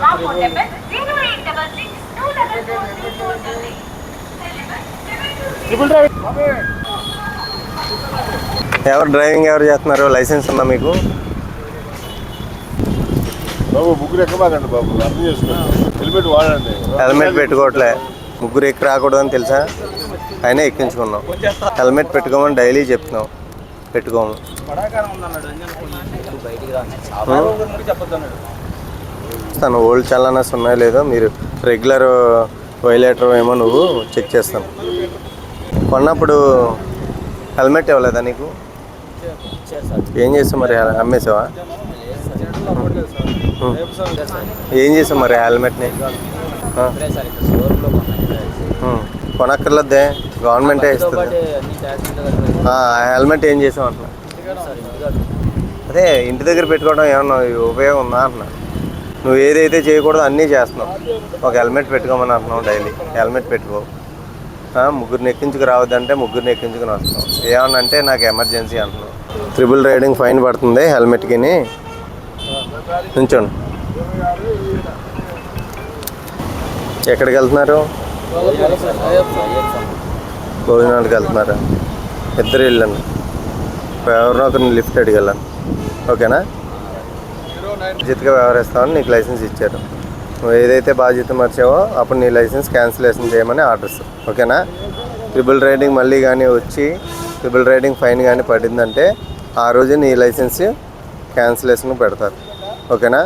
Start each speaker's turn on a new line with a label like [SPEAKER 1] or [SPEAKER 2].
[SPEAKER 1] మా phone number zero eight double six two double four three four double eight
[SPEAKER 2] triple drive
[SPEAKER 3] ఎవరు driving ఎవరు చేస్తున్నారు? Licence ఉందా మీకు?
[SPEAKER 4] బాబు ముగ్గురు ఎక్కబాకండి బాబు. అర్థం చేసుకోండి. హెల్మెట్ వాడండి.
[SPEAKER 3] హెల్మెట్ పెట్టుకోవట్లే. ముగ్గురు ఎక్కి రాకూడదని తెలుసా? అయినా ఎక్కించుకున్నాం. హెల్మెట్ పెట్టుకోమని డైలీ చెప్తున్నాం. పెట్టుకోము.
[SPEAKER 2] పడాకారం ఉందన్నాడు అంజన్ ఫోన్ బయటికి
[SPEAKER 3] ఉం?
[SPEAKER 2] చెప్పొద్దు అన్నాడు
[SPEAKER 3] తను ఓల్డ్ చల్లనస్ ఉన్నాయో లేదో మీరు రెగ్యులర్ వైలేటర్ ఏమో నువ్వు చెక్ చేస్తాను. కొన్నప్పుడు హెల్మెట్ ఇవ్వలేదా నీకు? ఏం చేస్తావు మరి? అమ్మేసావా. ఏం చేసావు మరి హెల్మెట్ని. కొనక్కర్లేదే. గవర్నమెంటే ఇస్తుంది. హెల్మెట్ ఏం చేసావు అంటున్నా? అదే ఇంటి దగ్గర పెట్టుకోవడం ఏమన్నా ఉపయోగం ఉందా అంటున్నా? నువ్వు ఏదైతే చేయకూడదో అన్నీ చేస్తున్నావు. ఒక హెల్మెట్ పెట్టుకోమని అంటున్నావు డైలీ. హెల్మెట్ పెట్టుకో. ముగ్గురిని ఎక్కించుకు రావద్దంటే ముగ్గురిని ఎక్కించుకుని వస్తాం ఏమన్నా అంటే నాకు ఎమర్జెన్సీ అంటున్నావు. ట్రిపుల్ రైడింగ్ ఫైన్ పడుతుంది హెల్మెట్కి నుంచోండి. ఎక్కడికి వెళ్తున్నారు? భోజనానికి వెళ్తున్నారా? ఇద్దరు వెళ్ళండి. ఎవరినో ఒకరిని లిఫ్ట్ అడిగి వెళ్ళండి. ఓకేనా? బాధ్యతగా వ్యవహరిస్తామని నీకు లైసెన్స్ ఇచ్చారు. నువ్వు ఏదైతే బాధ్యత మర్చావో అప్పుడు నీ లైసెన్స్ క్యాన్సిలేషన్ చేయమని ఆర్డర్స్. ఓకేనా? ట్రిపుల్ రైడింగ్ మళ్ళీ కానీ వచ్చి ట్రిపుల్ రైడింగ్ ఫైన్ కానీ పడిందంటే ఆ రోజు నీ లైసెన్స్ క్యాన్సిలేషన్ పెడతారు. ఓకేనా?